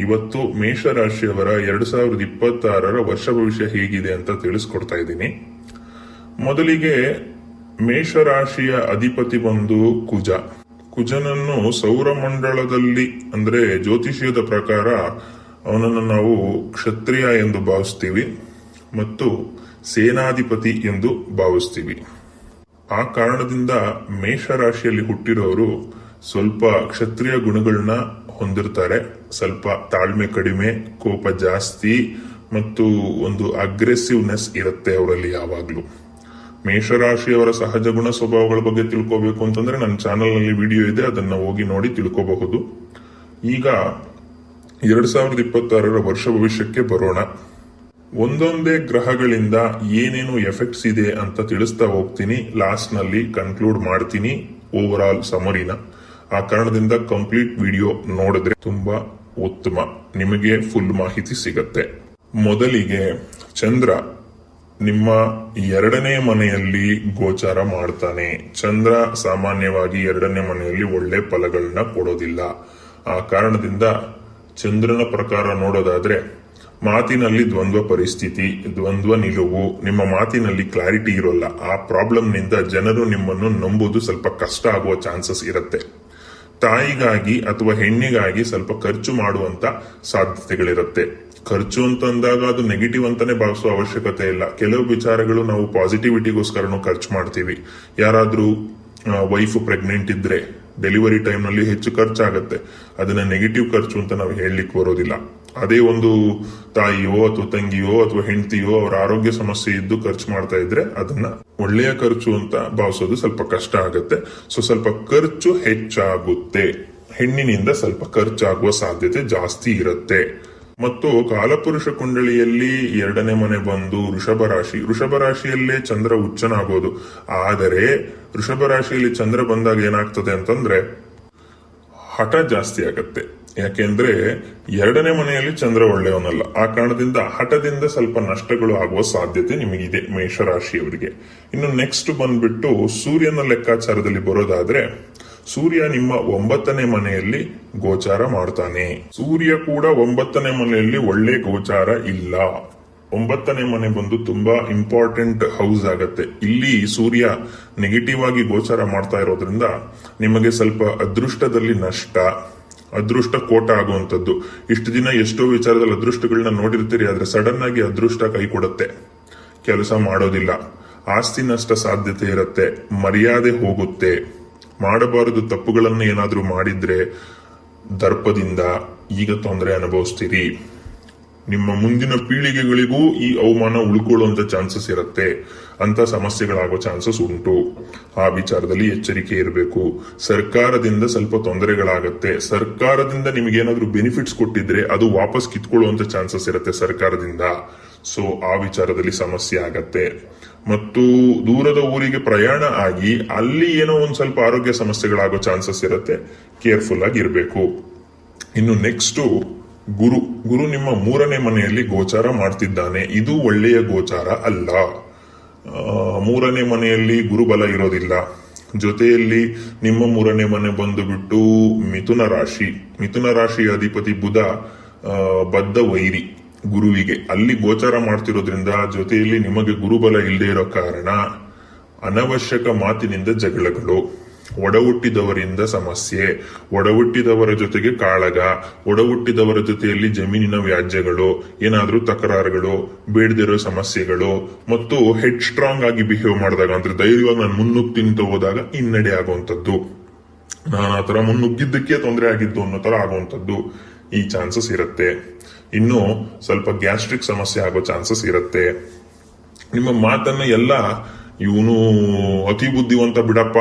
ಇವತ್ತು ಮೇಷರಾಶಿಯವರ ಎರಡು ಸಾವಿರದ ಇಪ್ಪತ್ತಾರರ ವರ್ಷ ಭವಿಷ್ಯ ಹೇಗಿದೆ ಅಂತ ತಿಳಿಸ್ಕೊಡ್ತಾ ಇದ್ದೀನಿ. ಮೊದಲಿಗೆ ಮೇಷರಾಶಿಯ ಅಧಿಪತಿ ಬಂದು ಕುಜ. ಕುಜನನ್ನು ಸೌರಮಂಡಲದಲ್ಲಿ ಅಂದ್ರೆ ಜ್ಯೋತಿಷ್ಯದ ಪ್ರಕಾರ ಅವನನ್ನು ನಾವು ಕ್ಷತ್ರಿಯ ಎಂದು ಭಾವಿಸ್ತೀವಿ ಮತ್ತು ಸೇನಾಧಿಪತಿ ಎಂದು ಭಾವಿಸ್ತೀವಿ. ಆ ಕಾರಣದಿಂದ ಮೇಷರಾಶಿಯಲ್ಲಿ ಹುಟ್ಟಿರೋರು ಸ್ವಲ್ಪ ಕ್ಷತ್ರಿಯ ಗುಣಗಳನ್ನ ಹೊಂದಿರ್ತಾರೆ. ಸ್ವಲ್ಪ ತಾಳ್ಮೆ ಕಡಿಮೆ, ಕೋಪ ಜಾಸ್ತಿ ಮತ್ತು ಒಂದು ಅಗ್ರೆಸಿವ್ನೆಸ್ ಇರುತ್ತೆ ಅವರಲ್ಲಿ ಯಾವಾಗಲೂ. ಮೇಷರಾಶಿಯವರ ಸಹಜ ಗುಣ ಸ್ವಭಾವಗಳ ಬಗ್ಗೆ ತಿಳ್ಕೋಬೇಕು ಅಂತಂದ್ರೆ ನನ್ನ ಚಾನಲ್ನಲ್ಲಿ ವಿಡಿಯೋ ಇದೆ, ಅದನ್ನ ಹೋಗಿ ನೋಡಿ ತಿಳ್ಕೋಬಹುದು. ಈಗ ಎರಡ್ ಸಾವಿರದ ಇಪ್ಪತ್ತಾರರ ವರ್ಷ ಭವಿಷ್ಯಕ್ಕೆ ಬರೋಣ. ಒಂದೊಂದೇ ಗ್ರಹಗಳಿಂದ ಏನೇನು ಎಫೆಕ್ಟ್ಸ್ ಇದೆ ಅಂತ ತಿಳಿಸ್ತಾ ಹೋಗ್ತೀನಿ. ಲಾಸ್ಟ್ನಲ್ಲಿ ಕನ್ಕ್ಲೂಡ್ ಮಾಡ್ತೀನಿ. ಓವರ್ ಆಲ್ ಸಮರಿನ ಆ ಕಾರಣದಿಂದ ಕಂಪ್ಲೀಟ್ ವಿಡಿಯೋ ನೋಡಿದ್ರೆ ತುಂಬಾ ಉತ್ತಮ ನಿಮಗೆ ಫುಲ್ ಮಾಹಿತಿ ಸಿಗತ್ತೆ. ಮೊದಲಿಗೆ ಚಂದ್ರ ನಿಮ್ಮ ಎರಡನೇ ಮನೆಯಲ್ಲಿ ಗೋಚಾರ ಮಾಡ್ತಾನೆ. ಚಂದ್ರ ಸಾಮಾನ್ಯವಾಗಿ ಎರಡನೇ ಮನೆಯಲ್ಲಿ ಒಳ್ಳೆ ಫಲಗಳನ್ನ ಕೊಡೋದಿಲ್ಲ. ಆ ಕಾರಣದಿಂದ ಚಂದ್ರನ ಪ್ರಕಾರ ನೋಡೋದಾದ್ರೆ, ಮಾತಿನಲ್ಲಿ ದ್ವಂದ್ವ ಪರಿಸ್ಥಿತಿ, ದ್ವಂದ್ವ ನಿಲುವು, ನಿಮ್ಮ ಮಾತಿನಲ್ಲಿ ಕ್ಲಾರಿಟಿ ಇರೋಲ್ಲ. ಆ ಪ್ರಾಬ್ಲಮ್ನಿಂದ ಜನರು ನಿಮ್ಮನ್ನು ನಂಬುವುದು ಸ್ವಲ್ಪ ಕಷ್ಟ ಆಗುವ ಚಾನ್ಸಸ್ ಇರುತ್ತೆ. ತಾಯಿಗಾಗಿ ಅಥವಾ ಹೆಣ್ಣಿಗಾಗಿ ಸ್ವಲ್ಪ ಖರ್ಚು ಮಾಡುವಂತ ಸಾಧ್ಯತೆಗಳಿರುತ್ತೆ. ಖರ್ಚು ಅಂತಂದಾಗ ಅದು ನೆಗೆಟಿವ್ ಅಂತಾನೆ ಭಾವಿಸುವ ಅವಶ್ಯಕತೆ ಇಲ್ಲ. ಕೆಲವು ವಿಚಾರಗಳು ನಾವು ಪಾಸಿಟಿವಿಟಿಗೋಸ್ಕರನೂ ಖರ್ಚು ಮಾಡ್ತೀವಿ. ಯಾರಾದ್ರೂ ವೈಫ್ ಪ್ರೆಗ್ನೆಂಟ್ ಇದ್ರೆ ಡೆಲಿವರಿ ಟೈಮ್ನಲ್ಲಿ ಹೆಚ್ಚು ಖರ್ಚಾಗುತ್ತೆ. ಅದನ್ನ ನೆಗೆಟಿವ್ ಖರ್ಚು ಅಂತ ನಾವು ಹೇಳಲಿಕ್ಕೆ ಬರೋದಿಲ್ಲ. ಅದೇ ಒಂದು ತಾಯಿಯೋ ಅಥವಾ ತಂಗಿಯೋ ಅಥವಾ ಹೆಂಡತಿಯೋ ಅವರ ಆರೋಗ್ಯ ಸಮಸ್ಯೆ ಇದ್ದು ಖರ್ಚು ಮಾಡ್ತಾ ಇದ್ರೆ ಅದನ್ನ ಒಳ್ಳೆಯ ಖರ್ಚು ಅಂತ ಭಾವಿಸೋದು ಸ್ವಲ್ಪ ಕಷ್ಟ ಆಗುತ್ತೆ. ಸೊ ಸ್ವಲ್ಪ ಖರ್ಚು ಹೆಚ್ಚಾಗುತ್ತೆ. ಹೆಣ್ಣಿನಿಂದ ಸ್ವಲ್ಪ ಖರ್ಚಾಗುವ ಸಾಧ್ಯತೆ ಜಾಸ್ತಿ ಇರುತ್ತೆ. ಮತ್ತು ಕಾಲಪುರುಷ ಕುಂಡಳಿಯಲ್ಲಿ ಎರಡನೇ ಮನೆ ಬಂದು ವೃಷಭ ರಾಶಿ. ವೃಷಭ ರಾಶಿಯಲ್ಲೇ ಚಂದ್ರ ಉಚ್ಚನಾಗೋದು ಆದರೆ ವೃಷಭ ರಾಶಿಯಲ್ಲಿ ಚಂದ್ರ ಬಂದಾಗ ಏನಾಗ್ತದೆ ಅಂತಂದ್ರೆ ಹಠ ಜಾಸ್ತಿ ಆಗತ್ತೆ. ಯಾಕೆಂದ್ರೆ ಎರಡನೇ ಮನೆಯಲ್ಲಿ ಚಂದ್ರ ಒಳ್ಳೆಯವನಲ್ಲ. ಆ ಕಾರಣದಿಂದ ಹಠದಿಂದ ಸ್ವಲ್ಪ ನಷ್ಟಗಳು ಆಗುವ ಸಾಧ್ಯತೆ ನಿಮಗಿದೆ ಮೇಷರಾಶಿಯವರಿಗೆ. ಇನ್ನು ನೆಕ್ಸ್ಟ್ ಬಂದ್ಬಿಟ್ಟು ಸೂರ್ಯನ ಲೆಕ್ಕಾಚಾರದಲ್ಲಿ ಬರೋದಾದ್ರೆ, ಸೂರ್ಯ ನಿಮ್ಮ ಒಂಬತ್ತನೇ ಮನೆಯಲ್ಲಿ ಗೋಚಾರ ಮಾಡ್ತಾನೆ. ಸೂರ್ಯ ಕೂಡ ಒಂಬತ್ತನೇ ಮನೆಯಲ್ಲಿ ಒಳ್ಳೆ ಗೋಚಾರ ಇಲ್ಲ. ಒಂಬತ್ತನೇ ಮನೆ ಬಂದು ತುಂಬಾ ಇಂಪಾರ್ಟೆಂಟ್ ಹೌಸ್ ಆಗತ್ತೆ. ಇಲ್ಲಿ ಸೂರ್ಯ ನೆಗೆಟಿವ್ ಆಗಿ ಗೋಚಾರ ಮಾಡ್ತಾ ಇರೋದ್ರಿಂದ ನಿಮಗೆ ಸ್ವಲ್ಪ ಅದೃಷ್ಟದಲ್ಲಿ ನಷ್ಟ. ಅದೃಷ್ಟ ಕೋಟ ಆಗುವಂಥದ್ದು. ಇಷ್ಟು ದಿನ ಎಷ್ಟೋ ವಿಚಾರದಲ್ಲಿ ಅದೃಷ್ಟಗಳನ್ನ ನೋಡಿರ್ತೀರಿ, ಆದ್ರೆ ಸಡನ್ ಆಗಿ ಅದೃಷ್ಟ ಕೈ ಕೊಡುತ್ತೆ. ಕೆಲಸ ಮಾಡೋದಿಲ್ಲ. ಆಸ್ತಿ ನಷ್ಟ ಸಾಧ್ಯತೆ ಇರುತ್ತೆ. ಮರ್ಯಾದೆ ಹೋಗುತ್ತೆ. ಮಾಡಬಾರದು ತಪ್ಪುಗಳನ್ನು ಏನಾದರೂ ಮಾಡಿದ್ರೆ ದರ್ಪದಿಂದ ಈಗ ತೊಂದರೆ ಅನುಭವಿಸ್ತೀರಿ. ನಿಮ್ಮ ಮುಂದಿನ ಪೀಳಿಗೆಗಳಿಗೂ ಈ ಅವಮಾನ ಉಳ್ಕೊಳ್ಳುವಂತ ಚಾನ್ಸಸ್ ಇರುತ್ತೆ. ಅಂತ ಸಮಸ್ಯೆಗಳಾಗೋ ಚಾನ್ಸಸ್ ಉಂಟು. ಆ ವಿಚಾರದಲ್ಲಿ ಎಚ್ಚರಿಕೆ ಇರಬೇಕು. ಸರ್ಕಾರದಿಂದ ಸ್ವಲ್ಪ ತೊಂದರೆಗಳಾಗತ್ತೆ. ಸರ್ಕಾರದಿಂದ ನಿಮಗೇನಾದ್ರೂ ಬೆನಿಫಿಟ್ಸ್ ಕೊಟ್ಟಿದ್ರೆ ಅದು ವಾಪಸ್ ಕಿತ್ಕೊಳ್ಳುವಂತ ಚಾನ್ಸಸ್ ಇರುತ್ತೆ ಸರ್ಕಾರದಿಂದ. ಸೊ ಆ ವಿಚಾರದಲ್ಲಿ ಸಮಸ್ಯೆ ಆಗತ್ತೆ. ಮತ್ತು ದೂರದ ಊರಿಗೆ ಪ್ರಯಾಣ ಆಗಿ ಅಲ್ಲಿ ಏನೋ ಒಂದು ಸ್ವಲ್ಪ ಆರೋಗ್ಯ ಸಮಸ್ಯೆಗಳಾಗೋ ಚಾನ್ಸಸ್ ಇರುತ್ತೆ. ಕೇರ್ಫುಲ್ ಆಗಿ ಇರಬೇಕು ಇನ್ನು ನೆಕ್ಸ್ಟ್ ಗುರು ಗುರು ನಿಮ್ಮ ಮೂರನೇ ಮನೆಯಲ್ಲಿ ಗೋಚಾರ ಮಾಡ್ತಿದ್ದಾನೆ. ಇದು ಒಳ್ಳೆಯ ಗೋಚಾರ ಅಲ್ಲ. ಮೂರನೇ ಮನೆಯಲ್ಲಿ ಗುರುಬಲ ಇರೋದಿಲ್ಲ. ಜೊತೆಯಲ್ಲಿ ನಿಮ್ಮ ಮೂರನೇ ಮನೆ ಬಂದುಬಿಟ್ಟು ಮಿಥುನ ರಾಶಿ. ಮಿಥುನ ರಾಶಿಯ ಅಧಿಪತಿ ಬುಧ ಬದ್ಧ ವೈರಿ ಗುರುವಿಗೆ. ಅಲ್ಲಿ ಗೋಚಾರ ಮಾಡ್ತಿರೋದ್ರಿಂದ ಜೊತೆಯಲ್ಲಿ ನಿಮಗೆ ಗುರುಬಲ ಇಲ್ಲದೆ ಇರೋ ಕಾರಣ ಅನವಶ್ಯಕ ಮಾತಿನಿಂದ ಜಗಳಗಳು. ಒಡಹುಟ್ಟಿದವರಿಂದ ಸಮಸ್ಯೆ, ಒಡಹುಟ್ಟಿದವರ ಜೊತೆಗೆ ಕಾಳಗ, ಒಡಹುಟ್ಟಿದವರ ಜೊತೆಯಲ್ಲಿ ಜಮೀನಿನ ವ್ಯಾಜ್ಯಗಳು, ಏನಾದ್ರೂ ತಕರಾರುಗಳು, ಬೇಡದಿರೋ ಸಮಸ್ಯೆಗಳು, ಮತ್ತು ಹೆಡ್ ಸ್ಟ್ರಾಂಗ್ ಆಗಿ ಬಿಹೇವ್ ಮಾಡಿದಾಗ, ಅಂದ್ರೆ ಧೈರ್ಯವಾಗಿ ನಾನು ಮುನ್ನುಗ್ಗಿ ಅಂತ ಹೋದಾಗ ಹಿನ್ನಡೆ ಆಗುವಂಥದ್ದು. ನಾನು ಆ ತರ ಮುನ್ನುಗ್ಗಿದ್ದಕ್ಕೆ ತೊಂದರೆ ಆಗಿದ್ದು ಅನ್ನೋ ತರ ಆಗುವಂಥದ್ದು ಈ ಚಾನ್ಸಸ್ ಇರುತ್ತೆ. ಇನ್ನು ಸ್ವಲ್ಪ ಗ್ಯಾಸ್ಟ್ರಿಕ್ ಸಮಸ್ಯೆ ಆಗೋ ಚಾನ್ಸಸ್ ಇರುತ್ತೆ. ನಿಮ್ಮ ಮಾತನ್ನ ಎಲ್ಲ ಇವನು ಅತಿ ಬುದ್ಧಿವಂತ ಬಿಡಪ್ಪ.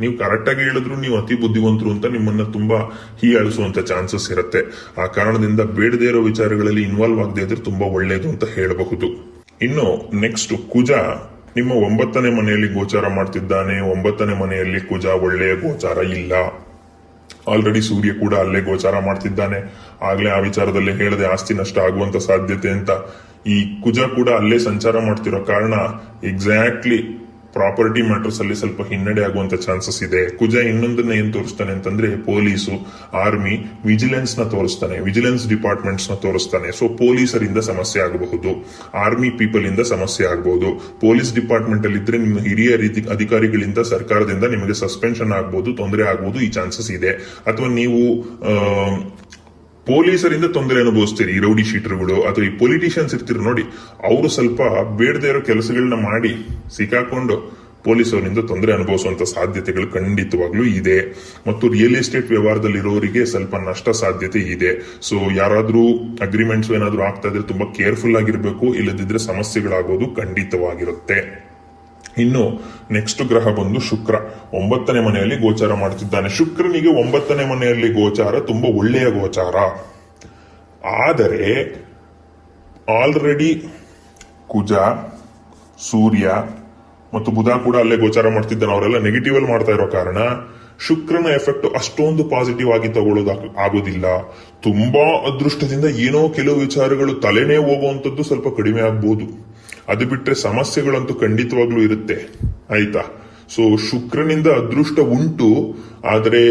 ನೀವು ಕರೆಕ್ಟಾಗಿ ಹೇಳಿದ್ರು ನೀವು ಅತಿ ಬುದ್ಧಿವಂತರು ಅಂತ ನಿಮ್ಮನ್ನ ತುಂಬಾ ಹೀಯಾಳಿಸುವಂತ ಚಾನ್ಸಸ್ ಇರುತ್ತೆ. ಆ ಕಾರಣದಿಂದ ಬೇಡದೇ ಇರೋ ವಿಚಾರಗಳಲ್ಲಿ ಇನ್ವಾಲ್ವ್ ಆಗದೆ ಇದ್ರೆ ತುಂಬಾ ಒಳ್ಳೆಯದು ಅಂತ ಹೇಳಬಹುದು. ಇನ್ನು ನೆಕ್ಸ್ಟ್ ಕುಜ. ನಿಮ್ಮ ಒಂಬತ್ತನೇ ಮನೆಯಲ್ಲಿ ಗೋಚಾರ ಮಾಡ್ತಿದ್ದಾನೆ. ಒಂಬತ್ತನೇ ಮನೆಯಲ್ಲಿ ಕುಜ ಒಳ್ಳೆಯ ಗೋಚಾರ ಇಲ್ಲ. ಆಲ್ರೆಡಿ ಸೂರ್ಯ ಕೂಡ ಅಲ್ಲೇ ಗೋಚಾರ ಮಾಡ್ತಿದ್ದಾನೆ. ಆಗ್ಲೇ ಆ ವಿಚಾರದಲ್ಲಿ ಹೇಳದೆ ಆಸ್ತಿ ನಷ್ಟ ಆಗುವಂತ ಸಾಧ್ಯತೆ ಅಂತ ಈ ಕುಜ ಕೂಡ ಅಲ್ಲೇ ಸಂಚಾರ ಮಾಡ್ತಿರೋ ಕಾರಣ ಎಕ್ಸಾಕ್ಟ್ಲಿ ಪ್ರಾಪರ್ಟಿ ಮ್ಯಾಟರ್ಸ್ ಅಲ್ಲಿ ಸ್ವಲ್ಪ ಹಿನ್ನಡೆ ಆಗುವಂತ ಚಾನ್ಸಸ್ ಇದೆ. ಕುಜ ಇನ್ನೊಂದನ್ನ ಏನ್ ತೋರಿಸ್ತಾನೆ ಅಂತಂದ್ರೆ ಪೊಲೀಸು, ಆರ್ಮಿ ವಿಜಿಲೆನ್ಸ್ನ ತೋರಿಸ್ತಾನೆ, ವಿಜಿಲೆನ್ಸ್ ಡಿಪಾರ್ಟ್ಮೆಂಟ್ಸ್ನ ತೋರಿಸ್ತಾನೆ. ಸೊ ಪೊಲೀಸರಿಂದ ಸಮಸ್ಯೆ ಆಗಬಹುದು. ಆರ್ಮಿ ಪೀಪಲ್ ಇಂದ ಸಮಸ್ಯೆ ಆಗಬಹುದು. ಪೊಲೀಸ್ ಡಿಪಾರ್ಟ್ಮೆಂಟ್ ಅಲ್ಲಿ ಇದ್ರೆ ನಿಮ್ಮ ಹಿರಿಯ ಅಧಿಕಾರಿಗಳಿಂದ ಸರ್ಕಾರದಿಂದ ನಿಮಗೆ ಸಸ್ಪೆನ್ಷನ್ ಆಗಬಹುದು ತೊಂದರೆ ಆಗಬಹುದು ಈ ಚಾನ್ಸಸ್ ಇದೆ. ಅಥವಾ ನೀವು ಪೊಲೀಸರಿಂದ ತೊಂದರೆ ಅನುಭವಿಸ್ತೀರಿ, ಈ ರೌಡಿ ಶೀಟರ್ಗಳು ಅಥವಾ ಈ ಪೊಲಿಟಿಷಿಯನ್ಸ್ ಇರ್ತೀರಿ ನೋಡಿ, ಅವರು ಸ್ವಲ್ಪ ಬೇಡದೇ ಇರೋ ಕೆಲಸಗಳನ್ನ ಮಾಡಿ ಸಿಕ್ಕಾಕೊಂಡು ಪೊಲೀಸ್ ಅವರಿಂದ ತೊಂದರೆ ಅನುಭವಿಸುವಂತ ಸಾಧ್ಯತೆಗಳು ಖಂಡಿತವಾಗ್ಲೂ ಇದೆ. ಮತ್ತು ರಿಯಲ್ ಎಸ್ಟೇಟ್ ವ್ಯವಹಾರದಲ್ಲಿರೋರಿಗೆ ಸ್ವಲ್ಪ ನಷ್ಟ ಸಾಧ್ಯತೆ ಇದೆ. ಸೊ ಯಾರಾದ್ರೂ ಅಗ್ರಿಮೆಂಟ್ಸ್ ಏನಾದ್ರೂ ಆಗ್ತಾ ಇದ್ರೆ ತುಂಬಾ ಕೇರ್ಫುಲ್ ಆಗಿರ್ಬೇಕು, ಇಲ್ಲದಿದ್ರೆ ಸಮಸ್ಯೆಗಳಾಗೋದು ಖಂಡಿತವಾಗಿರುತ್ತೆ. ಇನ್ನು ನೆಕ್ಸ್ಟ್ ಗ್ರಹ ಬಂದು ಶುಕ್ರ. ಒಂಬತ್ತನೇ ಮನೆಯಲ್ಲಿ ಗೋಚಾರ ಮಾಡ್ತಿದ್ದಾನೆ ಶುಕ್ರನಿಗೆ ಒಂಬತ್ತನೇ ಮನೆಯಲ್ಲಿ ಗೋಚಾರ ತುಂಬಾ ಒಳ್ಳೆಯ ಗೋಚಾರ. ಆದರೆ ಆಲ್ರೆಡಿ ಕುಜ, ಸೂರ್ಯ ಮತ್ತು ಬುಧ ಕೂಡ ಅಲ್ಲೇ ಗೋಚಾರ ಮಾಡ್ತಿದ್ದಾನೆ. ಅವರೆಲ್ಲ ನೆಗೆಟಿವ್ ಅಲ್ಲಿ ಮಾಡ್ತಾ ಇರೋ ಕಾರಣ ಶುಕ್ರನ ಎಫೆಕ್ಟ್ ಅಷ್ಟೊಂದು ಪಾಸಿಟಿವ್ ಆಗಿ ತಗೊಳ್ಳೋದು ಆಗೋದಿಲ್ಲ. ತುಂಬಾ ಅದೃಷ್ಟದಿಂದ ಏನೋ ಕೆಲವು ವಿಚಾರಗಳು ತಲೆನೇ ಹೋಗುವಂಥದ್ದು ಸ್ವಲ್ಪ ಕಡಿಮೆ ಆಗ್ಬೋದು. ಅದು ಬಿಟ್ರೆ ಸಮಸ್ಯೆಗಳಂತೂ ಖಂಡಿತವಾಗ್ಲೂ ಇರುತ್ತೆ. ಆಯ್ತಾ? ಸೊ ಶುಕ್ರನಿಂದ ಅದೃಷ್ಟ ಉಂಟು, ಆದ್ರೆ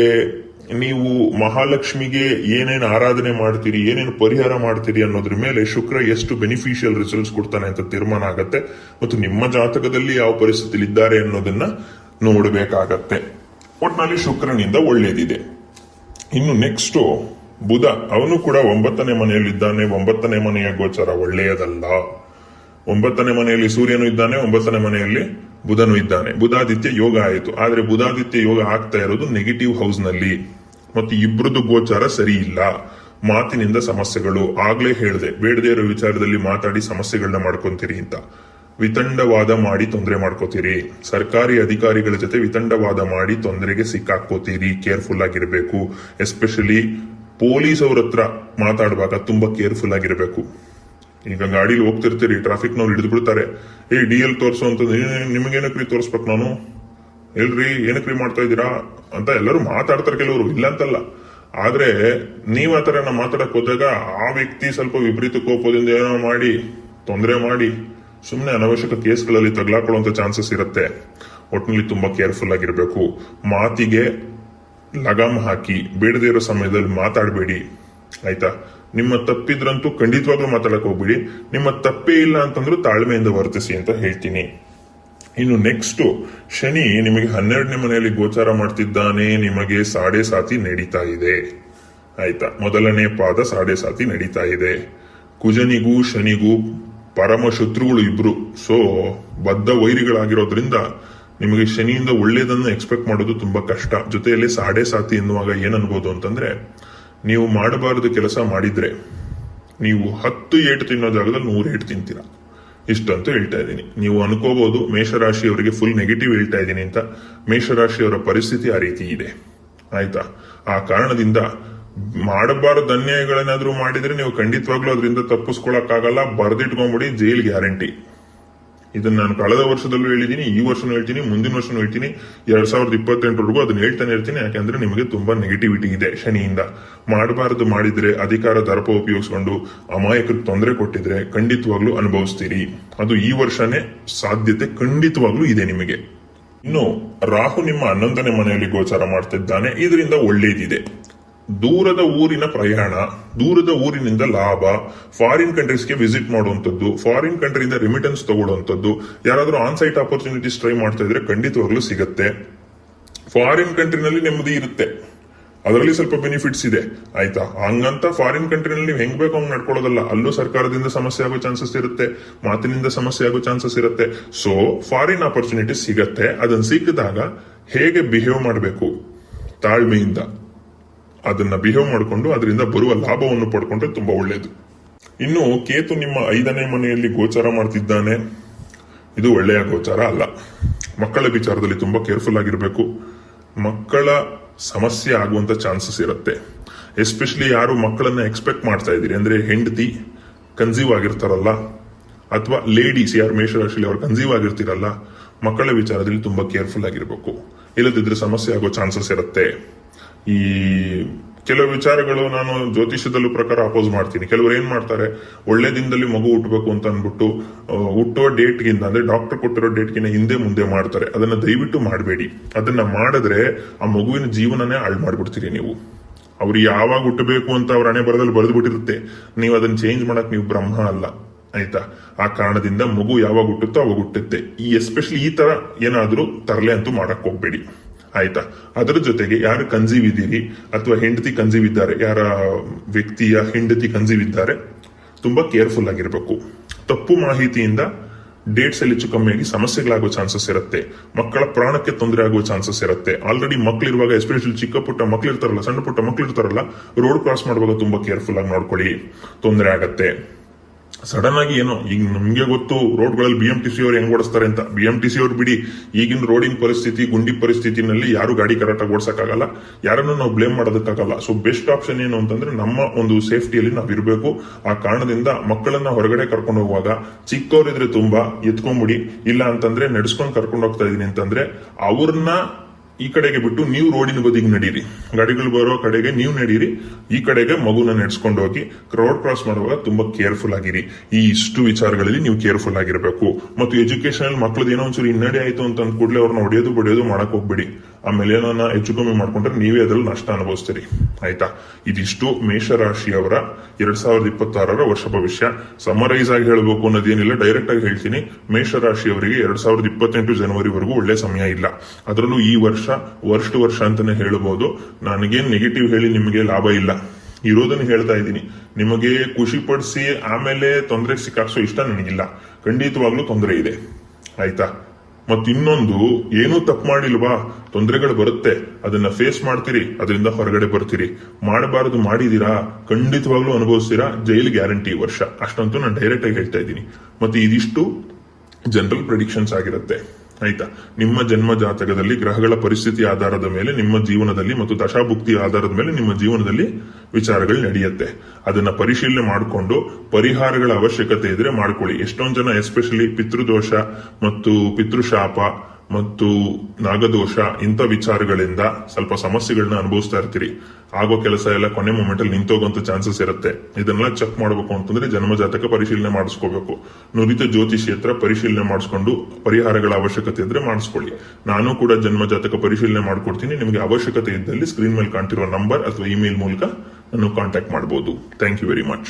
ನೀವು ಮಹಾಲಕ್ಷ್ಮಿಗೆ ಏನೇನು ಆರಾಧನೆ ಮಾಡ್ತೀರಿ, ಏನೇನು ಪರಿಹಾರ ಮಾಡ್ತೀರಿ ಅನ್ನೋದ್ರ ಮೇಲೆ ಶುಕ್ರ ಎಷ್ಟು ಬೆನಿಫಿಷಿಯಲ್ ರಿಸಲ್ಟ್ಸ್ ಕೊಡ್ತಾನೆ ಅಂತ ತೀರ್ಮಾನ ಆಗತ್ತೆ. ಮತ್ತು ನಿಮ್ಮ ಜಾತಕದಲ್ಲಿ ಯಾವ ಪರಿಸ್ಥಿತಿಲಿ ಇದ್ದಾರೆ ಅನ್ನೋದನ್ನ ನೋಡಬೇಕಾಗತ್ತೆ. ಒಟ್ನಲ್ಲಿ ಶುಕ್ರನಿಂದ ಒಳ್ಳೇದಿದೆ. ಇನ್ನು ನೆಕ್ಸ್ಟ್ ಬುಧ, ಅವನು ಕೂಡ ಒಂಬತ್ತನೇ ಮನೆಯಲ್ಲಿದ್ದಾನೆ. ಒಂಬತ್ತನೇ ಮನೆಯ ಗೋಚರ ಒಳ್ಳೆಯದಲ್ಲ. ಒಂಬತ್ತನೇ ಮನೆಯಲ್ಲಿ ಸೂರ್ಯನು ಇದ್ದಾನೆ, ಒಂಬತ್ತನೇ ಮನೆಯಲ್ಲಿ ಬುಧನು ಇದ್ದಾನೆ. ಬುಧಾದಿತ್ಯ ಯೋಗ ಆಯಿತು. ಆದ್ರೆ ಬುಧಾದಿತ್ಯ ಯೋಗ ಆಗ್ತಾ ಇರೋದು ನೆಗೆಟಿವ್ ಹೌಸ್ನಲ್ಲಿ. ಮತ್ತು ಇಬ್ಬರದ್ದು ಗೋಚಾರ ಸರಿ ಇಲ್ಲ. ಮಾತಿನಿಂದ ಸಮಸ್ಯೆಗಳು. ಆಗ್ಲೇ ಹೇಳಿದೆ, ಬೇಡದೇ ಇರೋ ವಿಚಾರದಲ್ಲಿ ಮಾತಾಡಿ ಸಮಸ್ಯೆಗಳನ್ನ ಮಾಡ್ಕೊಂತೀರಿ ಅಂತ. ವಿತಂಡವಾದ ಮಾಡಿ ತೊಂದರೆ ಮಾಡ್ಕೋತೀರಿ. ಸರ್ಕಾರಿ ಅಧಿಕಾರಿಗಳ ಜೊತೆ ವಿತಂಡವಾದ ಮಾಡಿ ತೊಂದರೆಗೆ ಸಿಕ್ಕಾಕೋತೀರಿ ಕೇರ್ಫುಲ್ ಆಗಿರ್ಬೇಕು. ಎಸ್ಪೆಷಲಿ ಪೊಲೀಸ್ ಅವ್ರ ಹತ್ರ ಮಾತಾಡುವಾಗ ತುಂಬಾ ಕೇರ್ಫುಲ್ ಆಗಿರ್ಬೇಕು. ಈಗ ಗಾಡಿಲಿ ಹೋಗ್ತಿರ್ತೀರಿ ಟ್ರಾಫಿಕ್ ನಾವು ಹಿಡಿದು ಬಿಡ್ತಾರೆ. ಏ ಡಿ ಎಲ್ ತೋರಿಸು ಅಂತ ನಿಮಗೇನಕ್ರಿ ತೋರಿಸ್ಬೇಕು ನಾನು? ಎಲ್ರಿ ಏನಕ್ರಿ ಮಾಡ್ತಾ ಇದ್ದೀರಾ? ಅಂತ ಎಲ್ಲರೂ ಮಾತಾಡ್ತಾರೆ ಕೆಲವರು, ಇಲ್ಲ ಅಂತಲ್ಲ. ಆದ್ರೆ, ನೀವ್ ಆ ಥರ ಮಾತಾಡಕ್ ಹೋದಾಗ ಆ ವ್ಯಕ್ತಿ ಸ್ವಲ್ಪ ವಿಪರೀತ ಕೋಪದಿಂದ ಏನೋ ಮಾಡಿ, ತೊಂದರೆ ಮಾಡಿ ಸುಮ್ಮನೆ ಅನವಶ್ಯಕ ಕೇಸ್ಗಳಲ್ಲಿ ತಗ್ಲಾಕೊಳ್ಳುವಂತ ಚಾನ್ಸಸ್ ಇರುತ್ತೆ. ಒಟ್ಟಿನಲ್ಲಿ ತುಂಬಾ ಕೇರ್ಫುಲ್ ಆಗಿರಬೇಕು. ಮಾತಿಗೆ ಲಗಾಮ್ ಹಾಕಿ, ಬೇಡದೇ ಇರೋ ಸಮಯದಲ್ಲಿ ಮಾತಾಡಬೇಡಿ. ಆಯ್ತಾ? ನಿಮ್ಮ ತಪ್ಪಿದ್ರಂತೂ ಖಂಡಿತವಾಗ್ಲೂ ಮಾತಾಡಕ್ ಹೋಗ್ಬಿಡಿ. ನಿಮ್ಮ ತಪ್ಪೇ ಇಲ್ಲ ಅಂತಂದ್ರೂ ತಾಳ್ಮೆಯಿಂದ ವರ್ತಿಸಿ ಅಂತ ಹೇಳ್ತೀನಿ. ಇನ್ನು ನೆಕ್ಸ್ಟ್ ಶನಿ ನಿಮಗೆ ಹನ್ನೆರಡನೇ ಮನೆಯಲ್ಲಿ ಗೋಚಾರ ಮಾಡ್ತಿದ್ದಾನೆ. ನಿಮಗೆ ಸಾಡೆ ಸಾತಿ ನಡೀತಾ ಇದೆ. ಆಯ್ತಾ? ಮೊದಲನೇ ಪಾದ ಸಾಡೆ ಸಾತಿ ನಡೀತಾ ಇದೆ. ಕುಜನಿಗೂ ಶನಿಗೂ ಪರಮ ಶತ್ರುಗಳು ಇಬ್ರು. ಸೊ ಬದ್ಧ ವೈರಿಗಳಾಗಿರೋದ್ರಿಂದ ನಿಮಗೆ ಶನಿಯಿಂದ ಒಳ್ಳೇದನ್ನು ಎಕ್ಸ್ಪೆಕ್ಟ್ ಮಾಡೋದು ತುಂಬಾ ಕಷ್ಟ. ಜೊತೆಯಲ್ಲಿ ಸಾಡೆ ಸಾತಿ ಎನ್ನುವಾಗ ಏನ್ ಅನ್ಬೋದು ಅಂತಂದ್ರೆ ನೀವು ಮಾಡಬಾರದು ಕೆಲಸ ಮಾಡಿದ್ರೆ, ನೀವು ಹತ್ತು ಏಟು ತಿನ್ನೋ ಜಾಗದಲ್ಲಿ ನೂರು ಏಟು ತಿಂತೀರ. ಇಷ್ಟಂತೂ ಹೇಳ್ತಾ ಇದ್ದೀನಿ. ನೀವು ಅನ್ಕೋಬಹುದು ಮೇಷರಾಶಿಯವರಿಗೆ ಫುಲ್ ನೆಗೆಟಿವ್ ಹೇಳ್ತಾ ಇದ್ದೀನಿ ಅಂತ. ಮೇಷರಾಶಿಯವರ ಪರಿಸ್ಥಿತಿ ಆ ರೀತಿ ಇದೆ. ಆಯ್ತಾ? ಆ ಕಾರಣದಿಂದ ಮಾಡಬಾರದು ಅನ್ಯಾಯಗಳೇನಾದ್ರೂ ಮಾಡಿದ್ರೆ ನೀವು ಖಂಡಿತವಾಗ್ಲೂ ಅದರಿಂದ ತಪ್ಪಿಸ್ಕೊಳಕ್ಕಾಗಲ್ಲ. ಬರ್ದಿಟ್ಕೊಂಡ್ಬಿಡಿ, ಜೈಲ್ ಗ್ಯಾರಂಟಿ. ಇದನ್ನ ನಾನು ಕಳೆದ ವರ್ಷದಲ್ಲೂ ಹೇಳಿದ್ದೀನಿ, ಈ ವರ್ಷನೂ ಹೇಳ್ತೀನಿ, ಮುಂದಿನ ವರ್ಷನೂ ಹೇಳ್ತೀನಿ. ಎರಡ್ ಸಾವಿರದ ಇಪ್ಪತ್ತೆಂಟರವರೆಗೂ ಅದನ್ನ ಹೇಳ್ತಾನೆ ಇರ್ತೀನಿ. ಯಾಕೆಂದ್ರೆ ನಿಮಗೆ ತುಂಬಾ ನೆಗೆಟಿವಿಟಿ ಇದೆ ಶನಿಯಿಂದ. ಮಾಡಬಾರದು ಮಾಡಿದ್ರೆ ಅಧಿಕಾರ, ದರ್ಪ ಉಪಯೋಗಿಸ್ಕೊಂಡು ಅಮಾಯಕರಿಗೆ ತೊಂದರೆ ಕೊಟ್ಟಿದ್ರೆ ಖಂಡಿತವಾಗ್ಲೂ ಅನುಭವಿಸ್ತೀರಿ. ಅದು ಈ ವರ್ಷನೇ ಸಾಧ್ಯತೆ ಖಂಡಿತವಾಗ್ಲೂ ಇದೆ ನಿಮಗೆ. ಇನ್ನು ರಾಹು ನಿಮ್ಮ ಹನ್ನೊಂದನೇ ಮನೆಯಲ್ಲಿ ಗೋಚಾರ ಮಾಡ್ತಿದ್ದಾನೆ. ಇದರಿಂದ ಒಳ್ಳೇದಿದೆ. ದೂರದ ಊರಿನ ಪ್ರಯಾಣ, ದೂರದ ಊರಿನಿಂದ ಲಾಭ ಫಾರಿನ್ ಕಂಟ್ರೀಸ್ಗೆ ವಿಸಿಟ್ ಮಾಡುವಂಥದ್ದು ಫಾರಿನ್ ಕಂಟ್ರಿಯಿಂದ ರಿಮಿಟೆನ್ಸ್ ತಗೊಳ್ಳುವಂಥದ್ದು, ಯಾರಾದರೂ ಆನ್ ಸೈಟ್ ಆಪರ್ಚುನಿಟೀಸ್ ಟ್ರೈ ಮಾಡ್ತಾ ಇದ್ರೆ ಖಂಡಿತವಾಗ್ಲೂ ಸಿಗತ್ತೆ. ಫಾರಿನ್ ಕಂಟ್ರಿನಲ್ಲಿ ನೆಮ್ಮದಿ ಇರುತ್ತೆ. ಅದರಲ್ಲಿ ಸ್ವಲ್ಪ ಬೆನಿಫಿಟ್ಸ್ ಇದೆ. ಆಯ್ತಾ? ಹಂಗಂತ ಫಾರಿನ್ ಕಂಟ್ರಿನಲ್ಲಿ ನೀವು ಹೆಂಗ್ ಬೇಕು ಹಂಗ್ ನಡ್ಕೊಳ್ಳೋದಲ್ಲ. ಅಲ್ಲೂ ಸರ್ಕಾರದಿಂದ ಸಮಸ್ಯೆ ಆಗೋ ಚಾನ್ಸಸ್ ಇರುತ್ತೆ. ಮಾತಿನಿಂದ ಸಮಸ್ಯೆ ಆಗೋ ಚಾನ್ಸಸ್ ಇರುತ್ತೆ. ಸೊ ಫಾರಿನ್ ಆಪರ್ಚುನಿಟೀಸ್ ಸಿಗತ್ತೆ. ಅದನ್ನ ಸಿಕ್ಕಿದಾಗ ಹೇಗೆ ಬಿಹೇವ್ ಮಾಡಬೇಕು? ತಾಳ್ಮೆಯಿಂದ. ಅದನ್ನ ಬಿಹೇವ್ ಮಾಡಿಕೊಂಡು ಅದರಿಂದ ಬರುವ ಲಾಭವನ್ನು ಪಡ್ಕೊಂಡ್ರೆ ತುಂಬಾ ಒಳ್ಳೆಯದು ಇನ್ನು ಕೇತು ನಿಮ್ಮ ಐದನೇ ಮನೆಯಲ್ಲಿ ಗೋಚಾರ ಮಾಡ್ತಿದ್ದಾನೆ. ಇದು ಒಳ್ಳೆಯ ಗೋಚಾರ ಅಲ್ಲ. ಮಕ್ಕಳ ವಿಚಾರದಲ್ಲಿ ತುಂಬಾ ಕೇರ್ಫುಲ್ ಆಗಿರಬೇಕು. ಮಕ್ಕಳ ಸಮಸ್ಯೆ ಆಗುವಂತ ಚಾನ್ಸಸ್ ಇರುತ್ತೆ. ಎಸ್ಪೆಷಲಿ ಯಾರು ಮಕ್ಕಳನ್ನ ಎಕ್ಸ್ಪೆಕ್ಟ್ ಮಾಡ್ತಾ ಇದ್ದೀರಿ? ಅಂದ್ರೆ ಹೆಂಡತಿ ಕನ್ಸೀವ್ ಆಗಿರ್ತಾರಲ್ಲ? ಅಥವಾ ಲೇಡೀಸ್ ಯಾರು ಮೇಷರಾಶಿಲಿ ಅವ್ರು ಕನ್ಸೀವ್ ಆಗಿರ್ತೀರಲ್ಲ? ಮಕ್ಕಳ ವಿಚಾರದಲ್ಲಿ ತುಂಬಾ ಕೇರ್ಫುಲ್ ಆಗಿರಬೇಕು. ಇಲ್ಲದಿದ್ರೆ ಸಮಸ್ಯೆ ಆಗೋ ಚಾನ್ಸಸ್ ಇರುತ್ತೆ. ಈ ಕೆಲವು ವಿಚಾರಗಳು ನಾನು ಜ್ಯೋತಿಷ್ಯದಲ್ಲೂ ಪ್ರಕಾರ ಅಪೋಸ್ ಮಾಡ್ತೀನಿ. ಕೆಲವರು ಏನ್ ಮಾಡ್ತಾರೆ? ಒಳ್ಳೆ ದಿನದಲ್ಲಿ ಮಗು ಹುಟ್ಟಬೇಕು ಅಂತ ಅಂದ್ಬಿಟ್ಟು ಹುಟ್ಟುವ ಡೇಟ್ಗಿಂತ ಅಂದ್ರೆ ಡಾಕ್ಟರ್ ಕೊಟ್ಟಿರೋ ಡೇಟ್ಗಿಂತ ಹಿಂದೆ ಮುಂದೆ ಮಾಡ್ತಾರೆ. ಅದನ್ನ ದಯವಿಟ್ಟು ಮಾಡಬೇಡಿ. ಅದನ್ನ ಮಾಡಿದ್ರೆ ಆ ಮಗುವಿನ ಜೀವನನೇ ಹಾಳು ಮಾಡ್ಬಿಡ್ತೀರಿ ನೀವು. ಅವ್ರು ಯಾವಾಗ ಹುಟ್ಟಬೇಕು ಅಂತ ಅವ್ರ ಹಣೆ ಬರದಲ್ಲಿ ಬರೆದು ಬಿಟ್ಟಿರುತ್ತೆ ನೀವು ಅದನ್ನ ಚೇಂಜ್ ಮಾಡಕ್ ನೀವು ಬ್ರಹ್ಮ ಅಲ್ಲ. ಆಯ್ತಾ? ಆ ಕಾರಣದಿಂದ ಮಗು ಯಾವಾಗ ಹುಟ್ಟುತ್ತೋ ಅವಾಗ ಹುಟ್ಟುತ್ತೆ. ಈ ಎಸ್ಪೆಷಲಿ ಈ ತರ ಏನಾದ್ರೂ ತರಲೆ ಅಂತೂ ಮಾಡಕ್ ಹೋಗ್ಬೇಡಿ. ಆಯ್ತಾ? ಅದರ ಜೊತೆಗೆ ಯಾರು ಕನ್ಸೀವ್ ಇದ್ದೀರಿ ಅಥವಾ ಹೆಂಡತಿ ಕನ್ಸೀವ್ ಇದ್ದಾರೆ ಯಾರ ವ್ಯಕ್ತಿಯ ಹೆಂಡತಿ ಕನ್ಸೀವ್ ಇದ್ದಾರೆ ತುಂಬಾ ಕೇರ್ಫುಲ್ ಆಗಿರ್ಬೇಕು. ತಪ್ಪು ಮಾಹಿತಿಯಿಂದ ಡೇಟ್ಸ್ ಅಲ್ಲಿ ಹೆಚ್ಚು ಕಮ್ಮಿಯಾಗಿ ಸಮಸ್ಯೆಗಳಾಗುವ ಚಾನ್ಸಸ್ ಇರುತ್ತೆ. ಮಕ್ಕಳ ಪ್ರಾಣಕ್ಕೆ ತೊಂದರೆ ಆಗುವ ಚಾನ್ಸಸ್ ಇರುತ್ತೆ. ಆಲ್ರೆಡಿ ಮಕ್ಳಿರುವಾಗ ಎಸ್ಪೆಷಲಿ ಚಿಕ್ಕ ಪುಟ್ಟ ಮಕ್ಳು ಇರ್ತಾರಲ್ಲ ಸಣ್ಣ ಪುಟ್ಟ ಮಕ್ಳು ಇರ್ತಾರಲ್ಲ ರೋಡ್ ಕ್ರಾಸ್ ಮಾಡುವಾಗ ತುಂಬಾ ಕೇರ್ಫುಲ್ ಆಗಿ ನೋಡ್ಕೊಳ್ಳಿ. ತೊಂದರೆ ಆಗತ್ತೆ. ಸಡನ್ ಆಗಿ ಏನೋ, ಈಗ ನಮಗೆ ಗೊತ್ತು ರೋಡ್ಗಳಲ್ಲಿ ಬಿ ಎಂ ಟಿ ಸಿ ಅವ್ರು ಹೆಂಗ್ ಓಡಿಸ್ತಾರೆ ಅಂತ. ಬಿ ಎಂ ಟಿ ಸಿ ಅವ್ರು ಬಿಡಿ, ಈಗಿನ ರೋಡಿನ ಪರಿಸ್ಥಿತಿ, ಗುಂಡಿ ಪರಿಸ್ಥಿತಿನಲ್ಲಿ ಯಾರು ಗಾಡಿ ಕರೆಕ್ಟಾಗಿ ಓಡಿಸಕ್ಕಾಗಲ್ಲ. ಯಾರನ್ನು ನಾವು ಬ್ಲೇಮ್ ಮಾಡೋದಕ್ಕಾಗಲ್ಲ. ಸೊ ಬೆಸ್ಟ್ ಆಪ್ಷನ್ ಏನು ಅಂತಂದ್ರೆ ನಮ್ಮ ಒಂದು ಸೇಫ್ಟಿಯಲ್ಲಿ ನಾವು ಇರಬೇಕು. ಆ ಕಾರಣದಿಂದ ಮಕ್ಕಳನ್ನ ಹೊರಗಡೆ ಕರ್ಕೊಂಡು ಹೋಗುವಾಗ ಚಿಕ್ಕವರಿದ್ರೆ ತುಂಬಾ ಎತ್ಕೊಂಬಿಡಿ. ಇಲ್ಲ ಅಂತಂದ್ರೆ ನಡೆಸ್ಕೊಂಡು ಕರ್ಕೊಂಡು ಹೋಗ್ತಾ ಇದೀನಿ ಅಂತಂದ್ರೆ ಅವ್ರನ್ನ ಈ ಕಡೆಗೆ ಬಿಟ್ಟು ನೀವು ರೋಡಿನ ಬದಿಗೆ ನಡೀರಿ. ಗಾಡಿಗಳು ಬರೋ ಕಡೆಗೆ ನೀವು ನಡೀರಿ. ಈ ಕಡೆಗೆ ಮಗುನ ನಡೆಸ್ಕೊಂಡು ಹೋಗಿ. ರೋಡ್ ಕ್ರಾಸ್ ಮಾಡುವಾಗ ತುಂಬಾ ಕೇರ್ಫುಲ್ ಆಗಿರಿ. ಈ ಇಷ್ಟು ವಿಚಾರಗಳಲ್ಲಿ ನೀವು ಕೇರ್ಫುಲ್ ಆಗಿರಬೇಕು. ಮತ್ತು ಎಜುಕೇಶನ್ ಮಕ್ಳದ್ದು ಏನೋ ಒಂಚೂರು ಹಿನ್ನಡೆ ಆಯ್ತು ಅಂತ ಅಂದ ಕೂಡಲೇ ಅವ್ರನ್ನ ಹೊಡೆಯೋದು, ಬಡಿಯೋದು ಮಾಡಕ್ ಹೋಗ್ಬೇಡಿ. ಆಮೇಲೆ ಮೆಲೆಯನ್ನ ಹೆಚ್ಚು ಕಮ್ಮಿ ಮಾಡ್ಕೊಂಡ್ರೆ ನೀವೇ ಅದರಲ್ಲಿ ನಷ್ಟ ಅನುಭವಿಸ್ತೀರಿ. ಆಯ್ತಾ? ಇದಿಷ್ಟು ಮೇಷರಾಶಿಯವರ ಎರಡ್ ಸಾವಿರದ ಇಪ್ಪತ್ತಾರರ ವರ್ಷ ಭವಿಷ್ಯ. ಸಮರೈಸ್ ಆಗಿ ಹೇಳಬೇಕು ಅನ್ನೋದೇನಿಲ್ಲ ಡೈರೆಕ್ಟ್ ಆಗಿ ಹೇಳ್ತೀನಿ. ಮೇಷರಾಶಿಯವರಿಗೆ ಎರಡ್ ಸಾವಿರದ ಇಪ್ಪತ್ತೆಂಟು ಜನವರಿವರೆಗೂ ಒಳ್ಳೆ ಸಮಯ ಇಲ್ಲ. ಅದರಲ್ಲೂ ಈ ವರ್ಷ ವರ್ಷ ವರ್ಷ ಅಂತಾನೆ ಹೇಳಬಹುದು ನನಗೇನು ನೆಗೆಟಿವ್ ಹೇಳಿ ನಿಮಗೆ ಲಾಭ ಇಲ್ಲ. ಇರೋದನ್ನ ಹೇಳ್ತಾ ಇದ್ದೀನಿ. ನಿಮಗೆ ಖುಷಿ ಪಡಿಸಿ ಆಮೇಲೆ ತೊಂದರೆ ಸಿಕ್ಕಾಕ್ಸೋ ಇಷ್ಟ ನನಗಿಲ್ಲ. ಖಂಡಿತವಾಗ್ಲೂ ತೊಂದರೆ ಇದೆ. ಆಯ್ತಾ? ಮತ್ ಇನ್ನೊಂದು, ಏನೂ ತಪ್ಪು ಮಾಡಿಲ್ವಾ? ತೊಂದರೆಗಳು ಬರುತ್ತೆ. ಅದನ್ನ ಫೇಸ್ ಮಾಡ್ತೀರಿ, ಅದರಿಂದ ಹೊರಗಡೆ ಬರ್ತೀರಿ. ಮಾಡಬಾರದು ಮಾಡಿದೀರಾ? ಖಂಡಿತವಾಗ್ಲೂ ಅನುಭವಿಸ್ತೀರಾ? ಜೈಲ್ ಗ್ಯಾರಂಟಿ ವರ್ಷ. ಅಷ್ಟಂತೂ ನಾನು ಡೈರೆಕ್ಟ್ ಆಗಿ ಹೇಳ್ತಾ ಇದ್ದೀನಿ. ಮತ್ತೆ ಇದಿಷ್ಟು ಜನರಲ್ ಪ್ರಿಡಿಕ್ಷನ್ಸ್ ಆಗಿರುತ್ತೆ. ಆಯ್ತಾ? ನಿಮ್ಮ ಜನ್ಮ ಜಾತಕದಲ್ಲಿ ಗ್ರಹಗಳ ಪರಿಸ್ಥಿತಿ ಆಧಾರದ ಮೇಲೆ, ನಿಮ್ಮ ಜೀವನದಲ್ಲಿ ಮತ್ತು ದಶಾಭುಕ್ತಿ ಆಧಾರದ ಮೇಲೆ ನಿಮ್ಮ ಜೀವನದಲ್ಲಿ ವಿಚಾರಗಳು ನಡೆಯುತ್ತೆ. ಅದನ್ನ ಪರಿಶೀಲನೆ ಮಾಡಿಕೊಂಡು, ಪರಿಹಾರಗಳ ಅವಶ್ಯಕತೆ ಇದ್ರೆ ಮಾಡ್ಕೊಳ್ಳಿ. ಎಷ್ಟೊಂದು ಜನ ಎಸ್ಪೆಷಲಿ ಪಿತೃದೋಷ ಮತ್ತು ಪಿತೃಶಾಪ ಮತ್ತು ನಾಗದೋಷ ಇಂಥ ವಿಚಾರಗಳಿಂದ ಸ್ವಲ್ಪ ಸಮಸ್ಯೆಗಳನ್ನ ಅನುಭವಿಸ್ತಾ ಇರ್ತೀರಿ. ಆಗೋ ಕೆಲಸ ಎಲ್ಲ ಕೊನೆ ಮೂಮೆಂಟ್ ಅಲ್ಲಿ ನಿಂತೋಗುವಂತ ಚಾನ್ಸಸ್ ಇರುತ್ತೆ. ಇದನ್ನೆಲ್ಲ ಚೆಕ್ ಮಾಡಬೇಕು ಅಂತಂದ್ರೆ ಜನ್ಮ ಜಾತಕ ಪರಿಶೀಲನೆ ಮಾಡಿಸ್ಕೋಬೇಕು. ನುರಿತ ಜ್ಯೋತಿಷಿ ಹತ್ರ ಪರಿಶೀಲನೆ ಮಾಡಿಸ್ಕೊಂಡು ಪರಿಹಾರಗಳ ಅವಶ್ಯಕತೆ ಇದ್ರೆ ಮಾಡಿಸ್ಕೊಳ್ಳಿ. ನಾನು ಕೂಡ ಜನ್ಮ ಜಾತಕ ಪರಿಶೀಲನೆ ಮಾಡ್ಕೊಡ್ತೀನಿ. ನಿಮಗೆ ಅವಶ್ಯಕತೆ ಇದ್ದಲ್ಲಿ ಸ್ಕ್ರೀನ್ ಮೇಲೆ ಕಾಣ್ತಿರುವ ನಂಬರ್ ಅಥವಾ ಇಮೇಲ್ ಮೂಲಕ ನಾನು ಕಾಂಟ್ಯಾಕ್ಟ್ ಮಾಡಬಹುದು ಥ್ಯಾಂಕ್ ಯು ವೆರಿ ಮಚ್